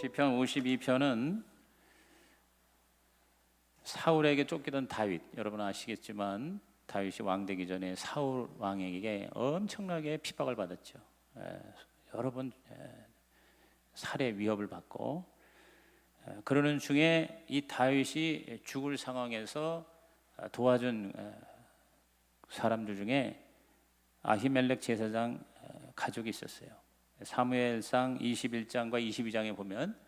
시편 52편은 사울에게 쫓기던 다윗 여러분 아시겠지만 다윗이 왕 되기 전에 사울 왕에게 엄청나게 핍박을 받았죠. 에, 여러 번 에, 살해 위협을 받고 에, 그러는 중에 이 다윗이 죽을 상황에서 아, 도와준 에, 사람들 중에 아히멜렉 제사장 에, 가족이 있었어요. 사무엘상 21장과 22장에 보면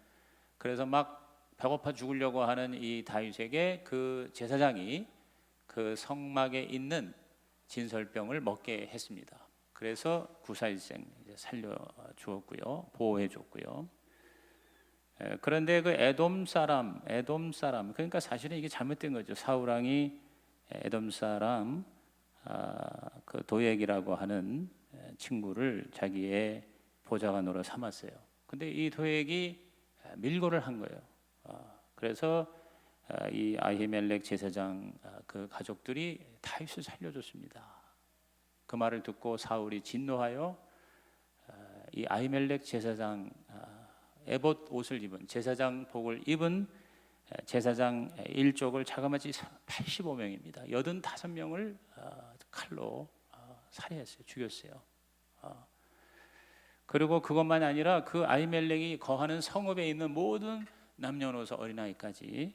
그래서 막 배고파 죽으려고 하는 이 다윗에게 그 제사장이 그 성막에 있는 진설병을 먹게 했습니다. 그래서 구사일생 살려 주었고요, 보호해 줬고요. 에, 그런데 그 에돔 사람, 에돔 사람, 그러니까 사실은 이게 잘못된 거죠. 사울 왕이 에돔 사람 아, 그 도액이라고 하는 에, 친구를 자기의 보좌관으로 삼았어요. 근데 이 도액이 밀고를 한 거예요. 아, 그래서 아, 이 아히멜렉 제사장 아, 그 가족들이 다윗을 살려줬습니다. 그 말을 듣고 사울이 진노하여 아, 이 아히멜렉 제사장 아, 에봇 옷을 입은 제사장 복을 입은 에, 제사장 일족을 자그마치 85명입니다. 85명을 칼로 아, 살해했어요. 죽였어요. 아, 그리고 그것만 아니라 그 아이멜렉이 거하는 성읍에 있는 모든 남녀노소 어린아이까지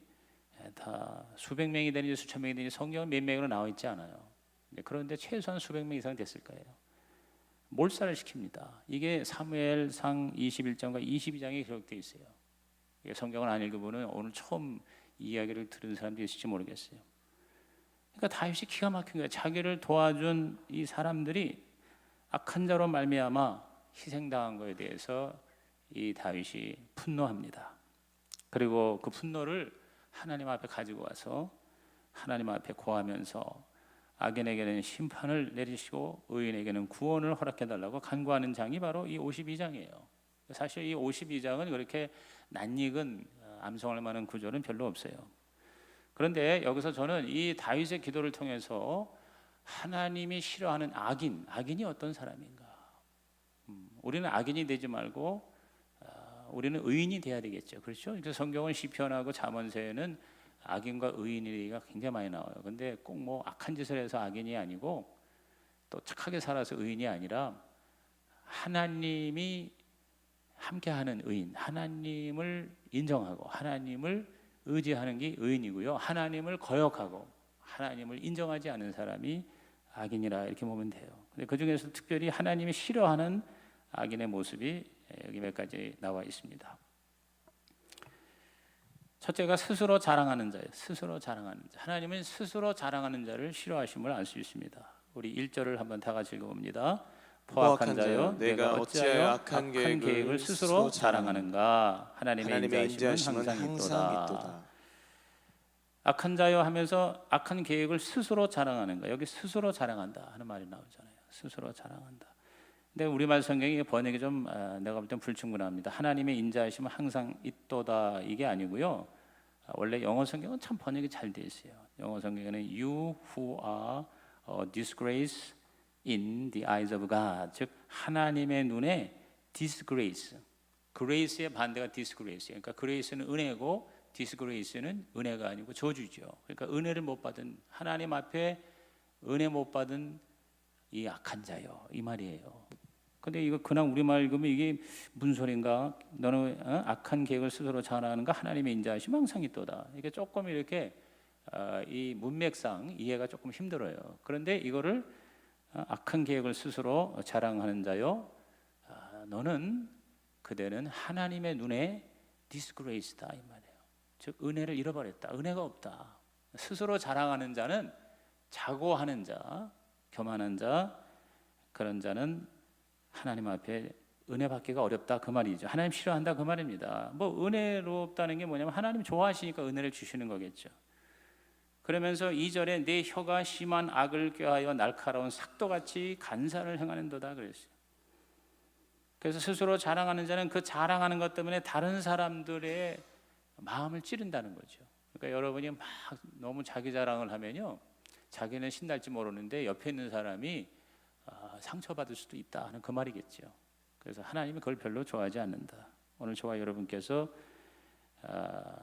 다 수백 명이 되는지 수천 명이 되는지 성경은 몇 명으로 나와 있지 않아요. 네, 그런데 최소한 수백 명 이상 됐을 거예요. 몰살을 시킵니다. 이게 사무엘상 21장과 22장에 기록되어 있어요. 성경을 안 읽어보는 오늘 처음 이 이야기를 들은 사람도 있을지 모르겠어요. 그러니까 다윗이 기가 막힌 거예요. 자기를 도와준 이 사람들이 악한 자로 말미암아 희생당한 것에 대해서 이 다윗이 분노합니다. 그리고 그 분노를 하나님 앞에 가지고 와서 하나님 앞에 고하면서 악인에게는 심판을 내리시고 의인에게는 구원을 허락해 달라고 간구하는 장이 바로 이 52장이에요. 사실 이 52장은 그렇게 낯익은 암송할 만한 구절은 별로 없어요. 그런데 여기서 저는 이 다윗의 기도를 통해서 하나님이 싫어하는 악인, 악인이 어떤 사람인가? 음, 우리는 악인이 되지 말고 어, 우리는 의인이 돼야 되겠죠. 그렇죠? 그래서 성경은 시편하고 잠언서에는 악인과 의인이가 굉장히 많이 나와요. 근데 꼭 뭐 악한 짓을 해서 악인이 아니고 또 착하게 살아서 의인이 아니라 하나님이 함께하는 의인, 하나님을 인정하고 하나님을 의지하는 게 의인이고요. 하나님을 거역하고 하나님을 인정하지 않은 사람이 악인이라 이렇게 보면 돼요. 근데 그 중에서 특별히 하나님이 싫어하는 악인의 모습이 여기 몇 가지 나와 있습니다. 첫째가 스스로 자랑하는 자예요. 스스로 자랑하는 자. 하나님은 스스로 자랑하는 자를 싫어하심을 알 수 있습니다. 우리 1절을 한번 다 같이 읽어봅니다. 포악한 자여 내가 어찌하여 악한 계획을 스스로 자랑하는가 하나님의, 하나님의 인자하심은 인자하심은 항상 항상 있도다. 있도다. 악한 자여 하면서 악한 계획을 스스로 자랑하는가 여기 스스로 자랑한다 하는 말이 나오잖아요. 스스로 자랑한다. 근데 우리말 성경이 번역이 좀 아, 내가 볼 땐 불충분합니다. 하나님의 인자하심은 항상 있도다 이게 아니고요. 아, 원래 영어 성경은 참 번역이 잘돼 있어요. 영어 성경에는 you who are a disgrace in the eyes of God 즉 하나님의 눈에 disgrace grace의 반대가 disgrace예요. 그러니까 grace는 은혜고 disgrace는 은혜가 아니고 저주죠. 그러니까 은혜를 못 받은 하나님 앞에 은혜 못 받은 이 악한 자요 이 말이에요. 근데 이거 그냥 우리말 읽으면 이게 무슨 소린가? 너는 어? 악한 계획을 스스로 자랑하는가? 하나님의 인자하심 항상 있도다. 이게 조금 이렇게 어, 이 문맥상 이해가 조금 힘들어요. 그런데 이거를 어, 악한 계획을 스스로 자랑하는 자요. 아, 너는 그대는 하나님의 눈에 disgrace다 이 말이에요. 즉 은혜를 잃어버렸다. 은혜가 없다. 스스로 자랑하는 자는 자고하는 자, 교만한 자 그런 자는 하나님 앞에 은혜 받기가 어렵다 그 말이죠. 하나님 싫어한다 그 말입니다. 뭐 은혜롭다는 게 뭐냐면 하나님 좋아하시니까 은혜를 주시는 거겠죠. 그러면서 2절에 내 혀가 심한 악을 꾀하여 날카로운 삭도같이 간사를 행하는도다 그랬어요. 그래서 스스로 자랑하는 자는 그 자랑하는 것 때문에 다른 사람들의 마음을 찌른다는 거죠. 그러니까 여러분이 막 너무 자기 자랑을 하면요. 자기는 신날지 모르는데 옆에 있는 사람이 아, 상처받을 수도 있다 하는 그 말이겠죠. 그래서 하나님이 그걸 별로 좋아하지 않는다. 오늘 저와 여러분께서 아,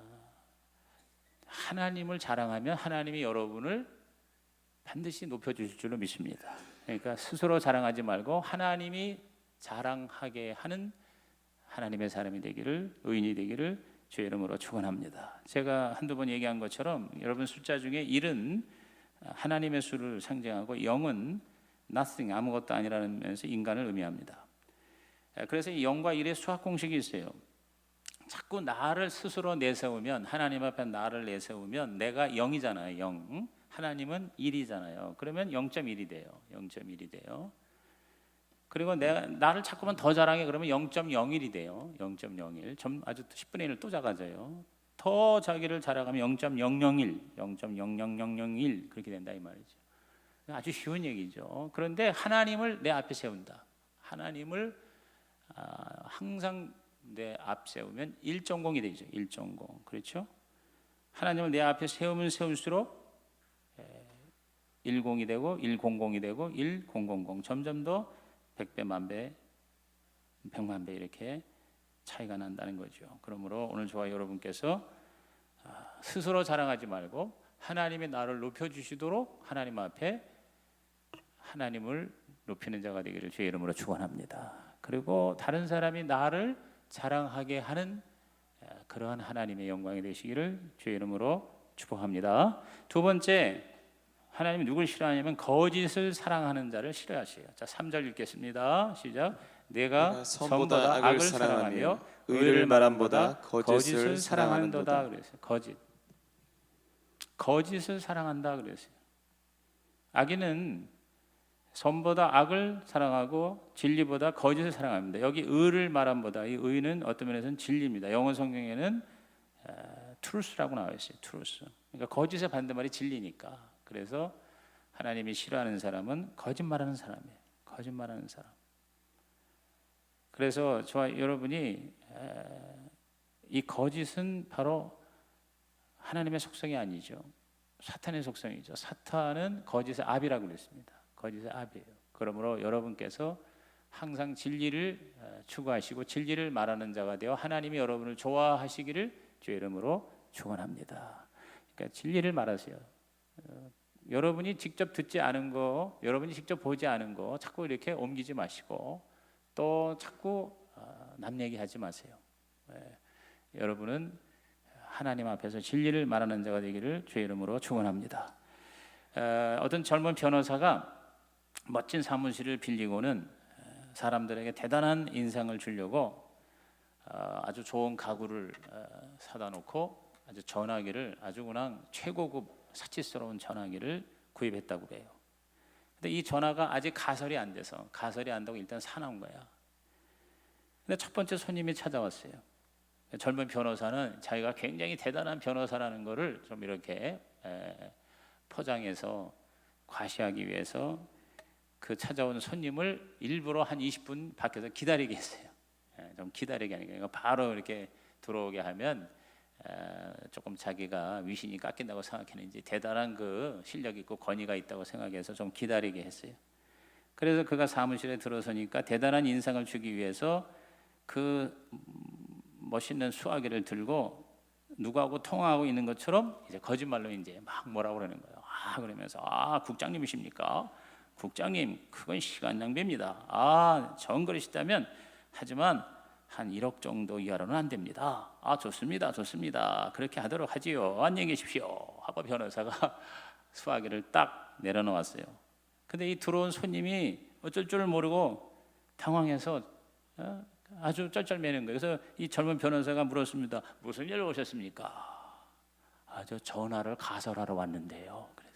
하나님을 자랑하면 하나님이 여러분을 반드시 높여 주실 줄로 믿습니다. 그러니까 스스로 자랑하지 말고 하나님이 자랑하게 하는 하나님의 사람이 되기를 의인이 되기를 주의 이름으로 축원합니다. 제가 한두 번 얘기한 것처럼 여러분 숫자 중에 1은 하나님의 수를 상징하고 0은 nothing 아무것도 아니라는 면에서 인간을 의미합니다. 그래서 이 0과 1의 수학 공식이 있어요. 자꾸 나를 스스로 내세우면 하나님 앞에 나를 내세우면 내가 0이잖아요. 0. 하나님은 1이잖아요. 그러면 0.1이 돼요. 0.1이 돼요. 그리고 내가 나를 자꾸만 더 자랑해 그러면 0.01이 돼요. 0.01. 점 아주 10분의 1을 또 작아져요. 더 자기를 자랑하면 0.001, 0.00001 그렇게 된다 이 말이죠. 아주 쉬운 얘기죠. 그런데 하나님을 내 앞에 세운다. 하나님을 아, 항상 내 앞 세우면 1.0이 되죠. 1.0 그렇죠? 하나님을 내 앞에 세우면 세울수록 10이 되고 100이 되고 1000 점점 더 100배, 만배, 100만 배 이렇게 차이가 난다는 거죠. 그러므로 오늘 저와 여러분께서 아, 스스로 자랑하지 말고 하나님이 나를 높여 주시도록 하나님 앞에 하나님을 높이는 자가 되기를 주의 이름으로 축원합니다. 그리고 다른 사람이 나를 자랑하게 하는 아, 그러한 하나님의 영광이 되시기를 주의 이름으로 축복합니다. 두 번째 하나님이 누굴 싫어하냐면 거짓을 사랑하는 자를 싫어하세요. 자, 3절 읽겠습니다. 시작. 내가 선보다 악을 사랑하며 의를 말함보다 거짓을 사랑하는도다. 그랬어요. 거짓. 거짓을 사랑한다 그랬어요. 악인은 선보다 악을 사랑하고 진리보다 거짓을 사랑합니다. 여기 의를 말함보다 이 의는 어떤 면에서는 진리입니다. 영어 성경에는 truth라고 나와 있어요. truth. 그러니까 거짓의 반대말이 진리니까. 그래서 하나님이 싫어하는 사람은 거짓말하는 사람이에요. 거짓말하는 사람. 그래서 저와 여러분이 에, 이 거짓은 바로 하나님의 속성이 아니죠. 사탄의 속성이죠. 사탄은 거짓의 압이라고 그랬습니다. 거짓의 압이에요. 그러므로 여러분께서 항상 진리를 어, 추구하시고 진리를 말하는 자가 되어 하나님이 여러분을 좋아하시기를 주의 이름으로 축원합니다. 그러니까 진리를 말하세요. 어, 여러분이 직접 듣지 않은 거, 여러분이 직접 보지 않은 거 자꾸 이렇게 옮기지 마시고 또 자꾸 어, 남 얘기하지 마세요. 예, 여러분은 하나님 앞에서 진리를 말하는 자가 되기를 주의 이름으로 축원합니다. 어, 어떤 젊은 변호사가 멋진 사무실을 빌리고는 어, 사람들에게 대단한 인상을 주려고 어, 아주 좋은 가구를 어, 사다 놓고 아주 전화기를 아주 그냥 최고급 사치스러운 전화기를 구입했다고 그래요. 근데 이 전화가 아직 가설이 안 돼서 가설이 안 되고 일단 사놓은 거야. 근데 첫 번째 손님이 찾아왔어요. 젊은 변호사는 자기가 굉장히 대단한 변호사라는 것을 좀 이렇게 에, 포장해서 과시하기 위해서 그 찾아온 손님을 일부러 한 20분 밖에서 기다리게 했어요. 에, 좀 기다리게 하니까 바로 이렇게 들어오게 하면 에, 조금 자기가 위신이 깎인다고 생각했는지 대단한 그 실력 있고 권위가 있다고 생각해서 좀 기다리게 했어요. 그래서 그가 사무실에 들어서니까 대단한 인상을 주기 위해서 그 멋있는 수화기를 들고 누구하고 통화하고 있는 것처럼 이제 거짓말로 이제 막 뭐라고 그러는 거예요. 아 그러면서 아 국장님이십니까? 국장님 그건 시간 낭비입니다. 아 정거리시다면 하지만 한 1억 정도 이하로는 안 됩니다. 아 좋습니다, 좋습니다. 그렇게 하도록 하지요. 안녕히 계십시오. 하고 변호사가 수화기를 딱 내려놓았어요. 근데 이 들어온 손님이 어쩔 줄 모르고 당황해서 어? 아주 쩔쩔매는 거예요. 그래서 이 젊은 변호사가 물었습니다. 무슨 일로 오셨습니까? 아저 전화를 가설하러 왔는데요. 그래서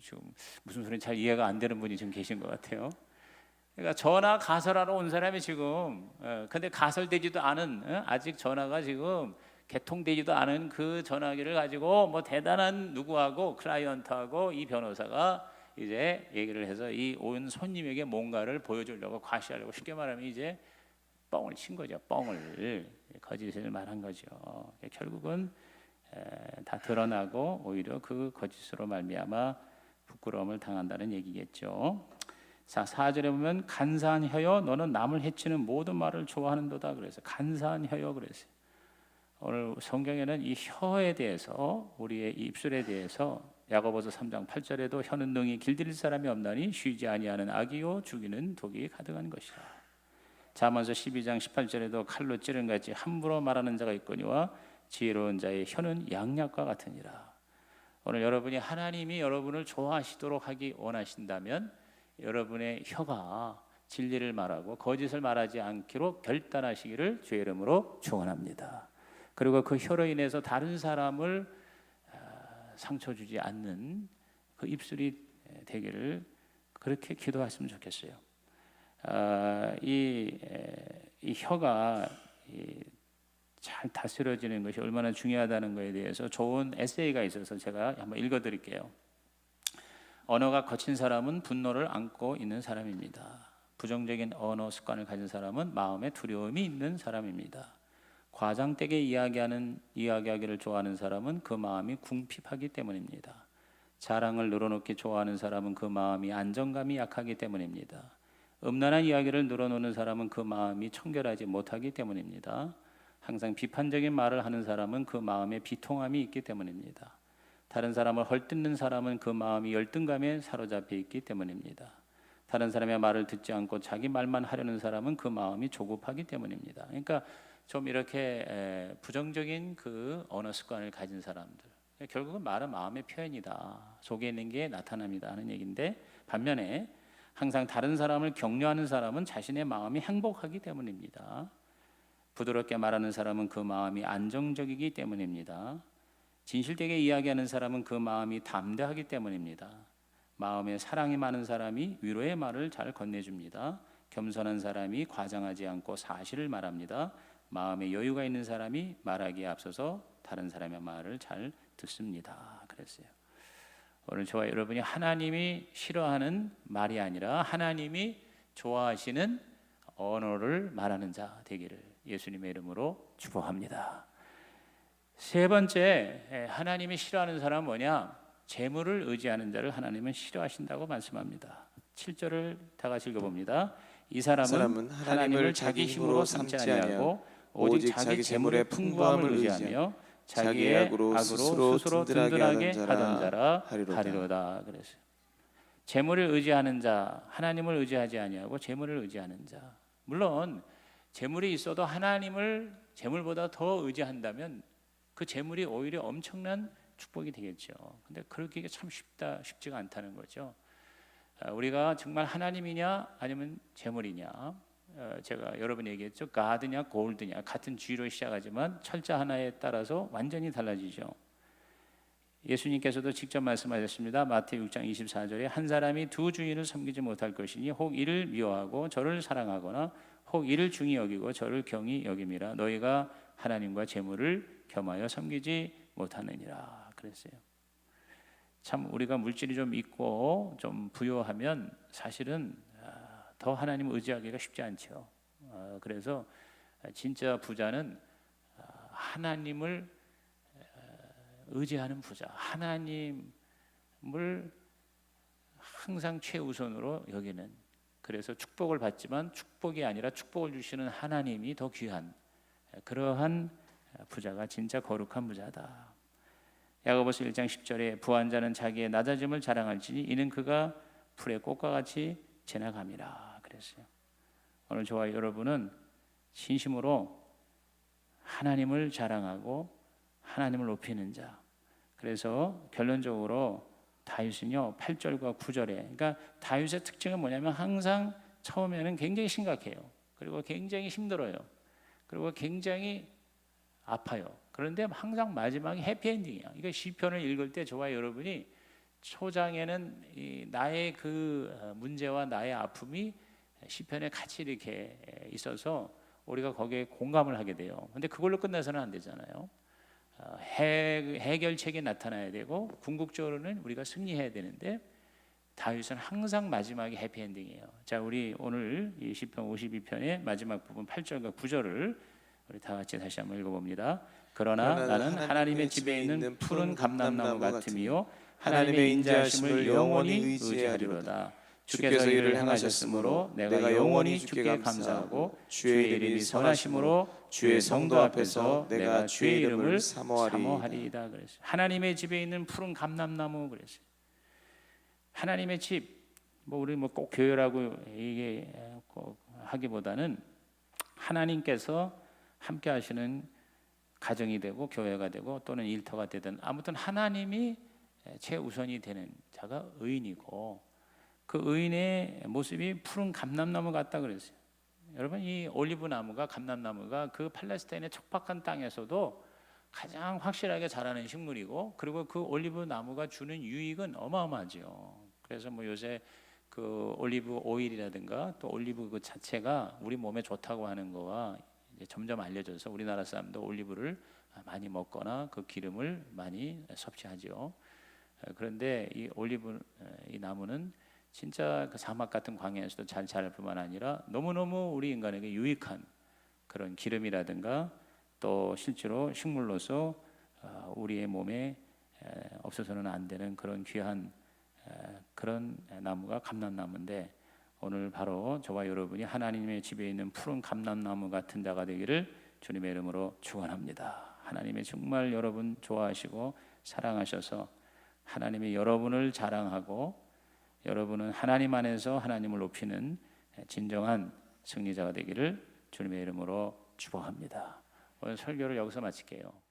지금 무슨 소리인지 잘 이해가 안 되는 분이 지금 계신 것 같아요. 그러니까 전화 가설하러 온 사람이 지금 어, 근데 가설되지도 않은 어? 아직 전화가 지금 개통되지도 않은 그 전화기를 가지고 뭐 대단한 누구하고 클라이언트하고 이 변호사가 이제 얘기를 해서 이 온 손님에게 뭔가를 보여주려고 과시하려고 쉽게 말하면 이제 뻥을 친 거죠. 뻥을 거짓을 말한 거죠. 결국은 에, 다 드러나고 오히려 그 거짓으로 말미암아 부끄러움을 당한다는 얘기겠죠. 자, 4절에 보면 간사한 혀여 너는 남을 해치는 모든 말을 좋아하는도다 그래서 간사한 혀여 그랬어요. 오늘 성경에는 이 혀에 대해서 우리의 입술에 대해서 야고보서 3장 8절에도 혀는 능히 길들일 사람이 없나니 쉬지 아니하는 악이요 죽이는 독이 가득한 것이라. 자문서 12장 18절에도 칼로 찌른 같이 함부로 말하는 자가 있거니와 지혜로운 자의 혀는 양약과 같으니라. 오늘 여러분이 하나님이 여러분을 좋아하시도록 하기 원하신다면 여러분의 혀가 진리를 말하고 거짓을 말하지 않기로 결단하시기를 주의 이름으로 축원합니다. 그리고 그 혀로 인해서 다른 사람을 아, 상처 주지 않는 그 입술이 되기를 그렇게 기도했으면 좋겠어요. 아, 이, 에, 이 혀가 이, 잘 다스려지는 것이 얼마나 중요하다는 것에 대해서 좋은 에세이가 있어서 제가 한번 읽어드릴게요. 언어가 거친 사람은 분노를 안고 있는 사람입니다. 부정적인 언어 습관을 가진 사람은 마음에 두려움이 있는 사람입니다. 과장되게 이야기하는 이야기하기를 좋아하는 사람은 그 마음이 궁핍하기 때문입니다. 자랑을 늘어놓기 좋아하는 사람은 그 마음이 안정감이 약하기 때문입니다. 음란한 이야기를 늘어놓는 사람은 그 마음이 청결하지 못하기 때문입니다. 항상 비판적인 말을 하는 사람은 그 마음에 비통함이 있기 때문입니다. 다른 사람을 헐뜯는 사람은 그 마음이 열등감에 사로잡혀 있기 때문입니다. 다른 사람의 말을 듣지 않고 자기 말만 하려는 사람은 그 마음이 조급하기 때문입니다. 그러니까 좀 이렇게 에, 부정적인 그 언어 습관을 가진 사람들 결국은 말은 마음의 표현이다 속에 있는 게 나타납니다 하는 얘기인데 반면에 항상 다른 사람을 격려하는 사람은 자신의 마음이 행복하기 때문입니다 부드럽게 말하는 사람은 그 마음이 안정적이기 때문입니다 진실되게 이야기하는 사람은 그 마음이 담대하기 때문입니다 마음에 사랑이 많은 사람이 위로의 말을 잘 건네줍니다 겸손한 사람이 과장하지 않고 사실을 말합니다 마음에 여유가 있는 사람이 말하기에 앞서서 다른 사람의 말을 잘 듣습니다. 그랬어요. 오늘 저와 여러분이 하나님이 싫어하는 말이 아니라 하나님이 좋아하시는 언어를 말하는 자 되기를 예수님의 이름으로 축복합니다. 세 번째 하나님이 싫어하는 사람은 뭐냐? 재물을 의지하는 자를 하나님은 싫어하신다고 말씀합니다. 7절을 다 같이 읽어봅니다. 이 사람은, 사람은 하나님을 자기 힘으로 삼지 아니하고 오직 자기 재물의 풍부함을 의지하며 자기의 악으로 스스로 든든하게 하던 자라 하리로다 그랬어요. 재물을 의지하는 자, 하나님을 의지하지 아니하고 재물을 의지하는 자. 물론 재물이 있어도 하나님을 재물보다 더 의지한다면 그 재물이 오히려 엄청난 축복이 되겠죠. 근데 그렇게 참 쉽다 쉽지가 않다는 거죠. 아, 우리가 정말 하나님이냐 아니면 재물이냐 어, 제가 여러분 얘기했죠. 가드냐 골드냐 같은 G로 시작하지만 철자 하나에 따라서 완전히 달라지죠. 예수님께서도 직접 말씀하셨습니다. 마태복 6장 24절에 한 사람이 두 주인을 섬기지 못할 것이니 혹 이를 미워하고 저를 사랑하거나 혹 이를 중히 여기고 저를 경히 여김이라 너희가 하나님과 재물을 겸하여 섬기지 못하느니라 그랬어요. 참 우리가 물질이 좀 있고 좀 부유하면 사실은 더 하나님 의지하기가 쉽지 않죠. 어, 그래서 진짜 부자는 어, 하나님을 어, 의지하는 부자, 하나님을 항상 최우선으로 여기는 그래서 축복을 받지만 축복이 아니라 축복을 주시는 하나님이 더 귀한 그러한 부자가 진짜 거룩한 부자다. 야고보서 1장 10절에 부한 자는 자기의 낮아짐을 자랑할지니 이는 그가 풀의 꽃과 같이 지나갑니다. 그랬어요. 오늘 저와 여러분은 진심으로 하나님을 자랑하고 하나님을 높이는 자. 그래서 결론적으로 다윗은요 8절과 9절에 그러니까 다윗의 특징은 뭐냐면 항상 처음에는 굉장히 심각해요. 그리고 굉장히 힘들어요. 그리고 굉장히 아파요. 그런데 항상 마지막에 해피엔딩이야. 이거 시편을 읽을 때 저와 여러분이 초장에는 나의 그 어, 문제와 나의 아픔이 시편에 같이 이렇게 있어서 우리가 거기에 공감을 하게 돼요. 근데 그걸로 끝나서는 안 되잖아요. 어, 해, 해결책이 나타나야 되고 궁극적으로는 우리가 승리해야 되는데 다윗은 항상 마지막에 해피엔딩이에요. 자, 우리 오늘 이 시편 52편의 마지막 부분 8절과 9절을 우리 다 같이 다시 한번 읽어봅니다. 그러나, 그러나 나는 하나님의 집에 있는 푸른 감람나무 같으며 하나님의 인자하심을 영원히 의지하리로다. 주께서 이를 행하셨으므로 내가 영원히 주께 감사하고 주의 이름이 선하심으로 주의 성도 앞에서 내가 주의 이름을 사모하리이다 그랬어요. 하나님의 집에 있는 푸른 감람나무 그랬어요. 하나님의 집, 뭐 우리 뭐 꼭 교회라고 이게 꼭 하기보다는 하나님께서 함께 하시는 가정이 되고 교회가 되고 또는 일터가 되든 아무튼 하나님이 최우선이 되는 자가 의인이고 그 의인의 모습이 푸른 감람나무 같다 그랬어요. 여러분 이 올리브 나무가 감람나무가 그 팔레스타인의 척박한 땅에서도 가장 확실하게 자라는 식물이고 그리고 그 올리브 나무가 주는 유익은 어마어마하죠. 그래서 뭐 요새 그 올리브 오일이라든가 또 올리브 그 자체가 우리 몸에 좋다고 하는 거와 점점 알려져서 우리나라 사람도 올리브를 많이 먹거나 그 기름을 많이 섭취하죠. 그런데 이 올리브 이 나무는 진짜 그 사막 같은 광야에서도 잘 자랄 뿐만 아니라 너무너무 우리 인간에게 유익한 그런 기름이라든가 또 실제로 식물로서 어, 우리의 몸에 에, 없어서는 안 되는 그런 귀한 에, 그런 나무가 감람나무인데 오늘 바로 저와 여러분이 하나님의 집에 있는 푸른 감람나무 같은 자가 되기를 주님의 이름으로 축원합니다. 하나님의 정말 여러분 좋아하시고 사랑하셔서 하나님이 여러분을 자랑하고 여러분은 하나님 안에서 하나님을 높이는 진정한 승리자가 되기를 주님의 이름으로 축복합니다. 오늘 설교를 여기서 마칠게요.